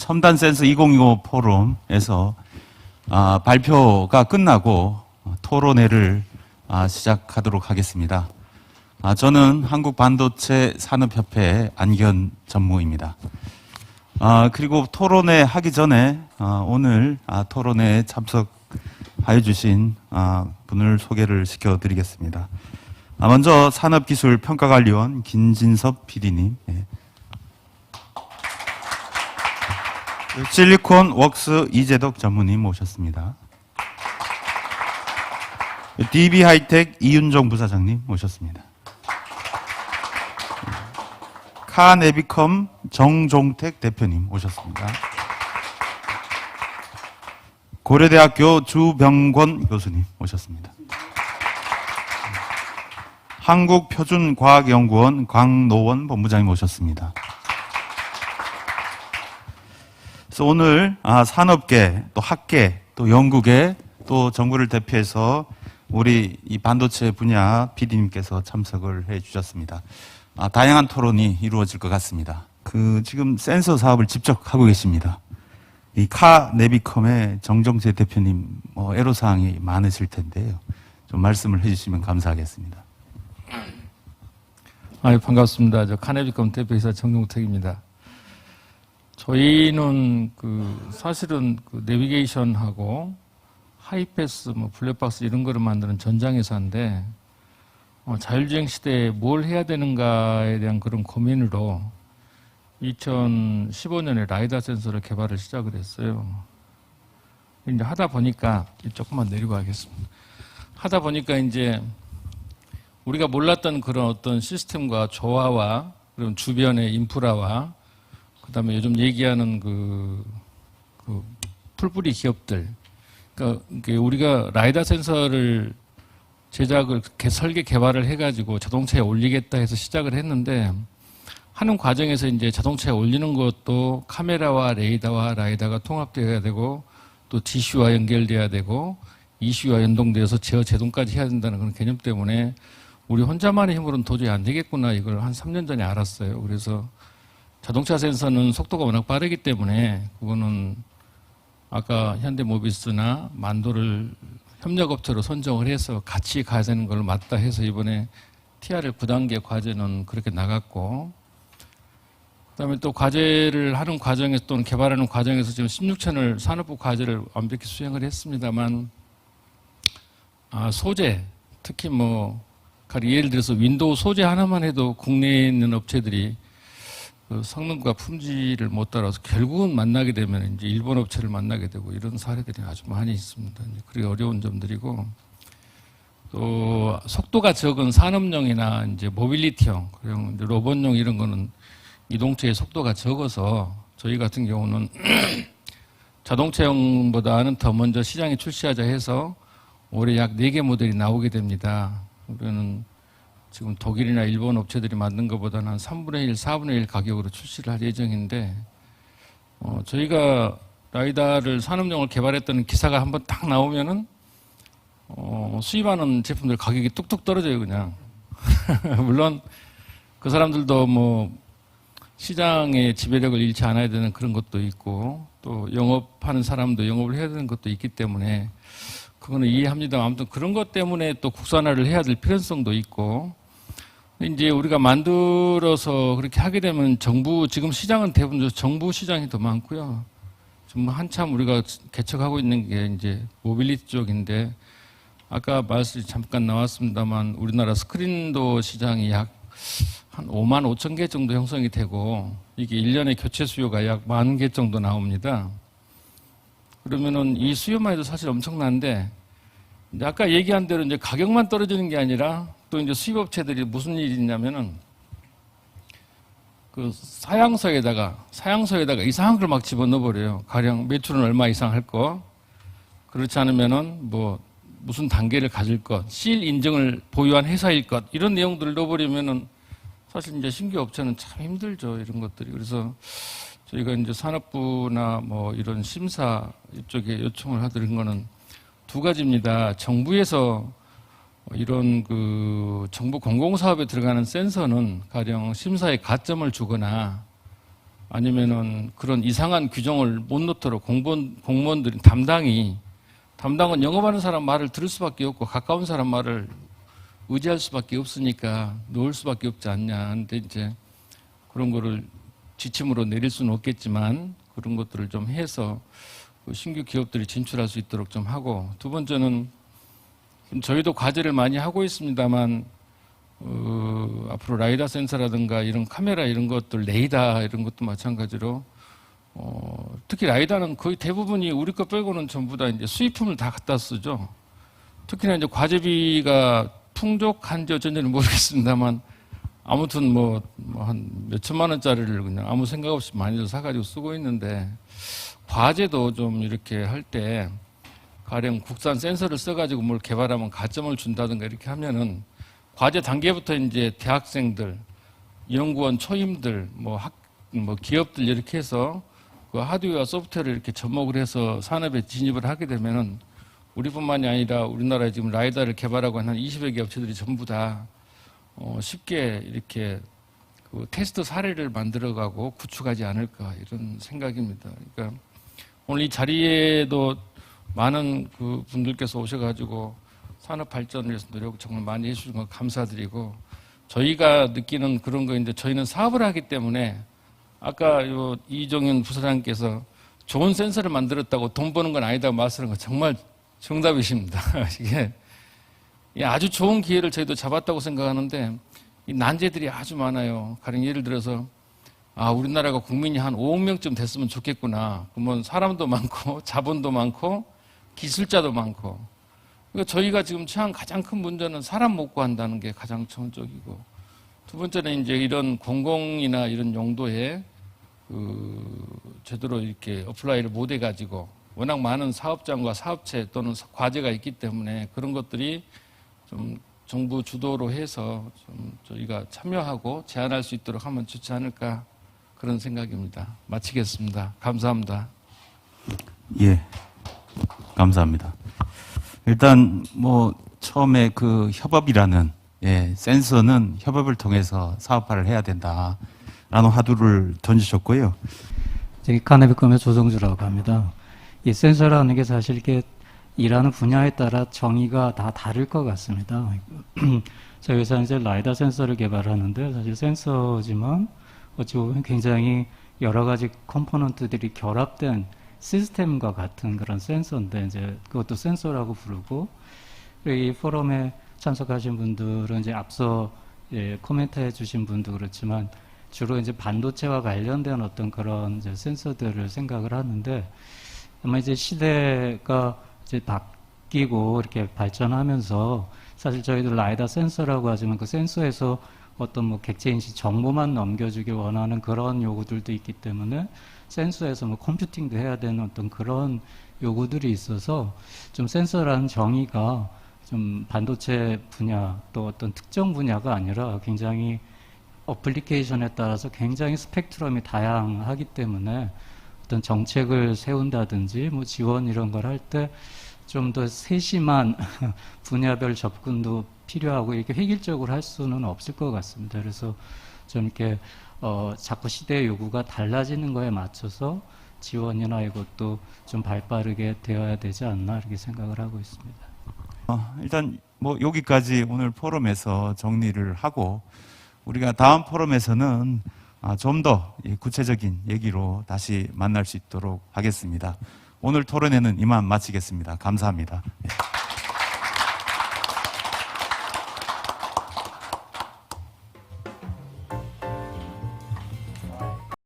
첨단 센서 2025 포럼에서 아, 발표가 끝나고 토론회를 아, 시작하도록 하겠습니다. 아, 저는 한국 반도체 산업협회 안견 전무입니다. 아, 그리고 토론회 하기 전에 아, 오늘 아, 토론회에 참석하여 주신 아, 분을 소개를 시켜드리겠습니다. 아, 먼저 산업기술평가관리원 김진섭 PD님. 예. 실리콘 웍스 이재덕 전무님 모셨습니다. DB 하이텍 이윤정 부사장님 모셨습니다. 카네비컴 정종택 대표님 오셨습니다. 고려대학교 주병권 교수님 오셨습니다. 한국표준과학연구원 광노원 본부장님 오셨습니다. 그래서 오늘 아, 산업계, 또 학계, 또 연구계, 또 정부를 대표해서 우리 이 반도체 분야 PD님께서 참석을 해 주셨습니다. 아, 다양한 토론이 이루어질 것 같습니다. 그 지금 센서 사업을 직접 하고 계십니다. 이 카 네비컴의 정정재 대표님 뭐 애로사항이 많으실 텐데요. 좀 말씀을 해주시면 감사하겠습니다. 아, 반갑습니다. 저 카네비컴 대표이사 정용택입니다. 저희는 그 사실은 그 내비게이션하고 하이패스, 뭐 블랙박스 이런 거를 만드는 전장회사인데 어, 자율주행 시대에 뭘 해야 되는가에 대한 그런 고민으로 2015년에 라이다 센서를 개발을 시작을 했어요. 이제 하다 보니까 조금만 내리고 하겠습니다. 하다 보니까 이제 우리가 몰랐던 그런 어떤 시스템과 조화와 그런 주변의 인프라와 그다음에 요즘 얘기하는 그, 그 풀뿌리 기업들 그러니까 우리가 라이다 센서를 제작을 개- 설계 개발을 해가지고 자동차에 올리겠다 해서 시작을 했는데 하는 과정에서 이제 자동차에 올리는 것도 카메라와 레이더와 라이다가 통합되어야 되고 또 DC와 연결돼야 되고 ECU와 연동돼서 제어 제동까지 해야 된다는 그런 개념 때문에 우리 혼자만의 힘으로는 도저히 안 되겠구나 이걸 한 3년 전에 알았어요. 그래서 자동차 센서는 속도가 워낙 빠르기 때문에 그거는 아까 현대모비스나 만도를 협력업체로 선정을 해서 같이 가야 되는 걸 맞다 해서 이번에 TRL 9단계 과제는 그렇게 나갔고 그다음에 또 과제를 하는 과정에서 또는 개발하는 과정에서 지금 16채널 산업부 과제를 완벽히 수행을 했습니다만 아, 소재 특히 뭐 예를 들어서 윈도우 소재 하나만 해도 국내에 있는 업체들이 그 성능과 품질을 못 따라서 결국은 만나게 되면 이제 일본 업체를 만나게 되고 이런 사례들이 아주 많이 있습니다. 그게 어려운 점들이고 또 속도가 적은 산업용이나 이제 모빌리티형 이제 로봇용 이런 거는 이동체의 속도가 적어서 저희 같은 경우는 자동차용보다는 더 먼저 시장에 출시하자 해서 올해 약 4개 모델이 나오게 됩니다. 우리는 지금 독일이나 일본 업체들이 만든 것보다는 한 3분의 1, 4분의 1 가격으로 출시를 할 예정인데 어, 저희가 라이다를 산업용을 개발했다는 기사가 한번 딱 나오면은 어, 수입하는 제품들 가격이 뚝뚝 떨어져요 그냥 물론 그 사람들도 뭐 시장의 지배력을 잃지 않아야 되는 그런 것도 있고 또 영업하는 사람도 영업을 해야 되는 것도 있기 때문에 그거는 이해합니다. 아무튼 그런 것 때문에 또 국산화를 해야 될 필요성도 있고 이제 우리가 만들어서 그렇게 하게 되면 정부 지금 시장은 대부분 정부 시장이 더 많고요. 지금 한참 우리가 개척하고 있는 게 이제 모빌리티 쪽인데 아까 말씀 잠깐 나왔습니다만 우리나라 스크린도 시장이 약 한 5만 5천 개 정도 형성이 되고 이게 1년에 교체 수요가 약 만 개 정도 나옵니다. 그러면은 이 수요만 해도 사실 엄청난데 아까 얘기한 대로 이제 가격만 떨어지는 게 아니라 또 이제 수입업체들이 무슨 일이 있냐면은 그 사양서에다가 사양서에다가 이상한 걸 막 집어넣어 버려요. 가령 매출은 얼마 이상 할 거. 그렇지 않으면은 뭐 무슨 단계를 가질 것, 실 인증을 보유한 회사일 것 이런 내용들을 넣어 버리면은 사실 이제 신규 업체는 참 힘들죠 이런 것들이 그래서 저희가 이제 산업부나 뭐 이런 심사 이쪽에 요청을 하드린 거는 두 가지입니다. 정부에서 이런 그 정부 공공사업에 들어가는 센서는 가령 심사에 가점을 주거나 아니면은 그런 이상한 규정을 못 넣도록 공무원, 공무원들이 담당이 담당은 영업하는 사람 말을 들을 수밖에 없고 가까운 사람 말을 의지할 수밖에 없으니까 놓을 수밖에 없지 않냐. 근데 이제 그런 거를 지침으로 내릴 수는 없겠지만 그런 것들을 좀 해서 그 신규 기업들이 진출할 수 있도록 좀 하고 두 번째는 저희도 과제를 많이 하고 있습니다만 어, 앞으로 라이다 센서라든가 이런 카메라 이런 것들 레이더 이런 것도 마찬가지로 어, 특히 라이다는 거의 대부분이 우리 거 빼고는 전부 다 이제 수입품을 다 갖다 쓰죠. 특히나 이제 과제비가 풍족한지 어쩐지는 모르겠습니다만 아무튼 뭐 한 몇천만 원짜리를 그냥 아무 생각 없이 많이들 사가지고 쓰고 있는데 과제도 좀 이렇게 할 때 가령 국산 센서를 써가지고 뭘 개발하면 가점을 준다든가 이렇게 하면은 과제 단계부터 이제 대학생들, 연구원 초임들, 뭐 학, 뭐 기업들 이렇게 해서 그 하드웨어와 소프트웨어를 이렇게 접목을 해서 산업에 진입을 하게 되면은 우리뿐만이 아니라 우리나라에 지금 라이다를 개발하고 있는 한 20여 개 업체들이 전부 다 어, 쉽게 이렇게 그 테스트 사례를 만들어가고 구축하지 않을까 이런 생각입니다. 그러니까 오늘 이 자리에도 많은 그 분들께서 오셔가지고 산업 발전을 위해서 노력 정말 많이 해주신 거 감사드리고 저희가 느끼는 그런 거인데 저희는 사업을 하기 때문에 아까 요 이종현 부사장께서 좋은 센서를 만들었다고 돈 버는 건 아니다고 말씀하는 거 정말 정답이십니다. 이게 이 아주 좋은 기회를 저희도 잡았다고 생각하는데 이 난제들이 아주 많아요. 가령 예를 들어서 아 우리나라가 국민이 한 5억 명쯤 됐으면 좋겠구나. 그러면 사람도 많고 자본도 많고 기술자도 많고. 그러니까 저희가 지금 처한 가장 큰 문제는 사람 못 구한다는 게 가장 처음적이고 두 번째는 이제 이런 공공이나 이런 용도에 그 제대로 이렇게 어플라이를 못 해가지고 워낙 많은 사업장과 사업체 또는 과제가 있기 때문에 그런 것들이 좀 정부 주도로 해서 좀 저희가 참여하고 제안할 수 있도록 하면 좋지 않을까 그런 생각입니다. 마치겠습니다. 감사합니다. 예. 감사합니다. 일단 뭐 처음에 그 협업이라는 예, 센서는 협업을 통해서 사업화를 해야 된다라는 화두를 던지셨고요. 저기 카네비컴의 조성주라고 합니다. 이 센서라는 게 사실 이게 일하는 분야에 따라 정의가 다 다를 것 같습니다. 저희 회사 이제 라이다 센서를 개발하는데 사실 센서지만 어찌 보면 굉장히 여러 가지 컴포넌트들이 결합된 시스템과 같은 그런 센서인데 이제 그것도 센서라고 부르고 이 포럼에 참석하신 분들은 이제 앞서 예, 코멘트해 주신 분도 그렇지만 주로 이제 반도체와 관련된 어떤 그런 이제 센서들을 생각을 하는데 아마 이제 시대가 이제 바뀌고 이렇게 발전하면서 사실 저희들 라이다 센서라고 하지만 그 센서에서 어떤 뭐 객체인식 정보만 넘겨주길 원하는 그런 요구들도 있기 때문에 센서에서 뭐 컴퓨팅도 해야 되는 어떤 그런 요구들이 있어서 좀 센서라는 정의가 좀 반도체 분야 또 어떤 특정 분야가 아니라 굉장히 어플리케이션에 따라서 굉장히 스펙트럼이 다양하기 때문에 어떤 정책을 세운다든지 뭐 지원 이런 걸 할 때 좀 더 세심한 분야별 접근도 필요하고 이렇게 획일적으로 할 수는 없을 것 같습니다. 그래서 좀 이렇게 어, 자꾸 시대의 요구가 달라지는 거에 맞춰서 지원이나 이것도 좀 발빠르게 되어야 되지 않나 이렇게 생각을 하고 있습니다. 어, 일단 뭐 여기까지 오늘 포럼에서 정리를 하고 우리가 다음 포럼에서는 아, 좀 더 구체적인 얘기로 다시 만날 수 있도록 하겠습니다. 오늘 토론회는 이만 마치겠습니다. 감사합니다. 예.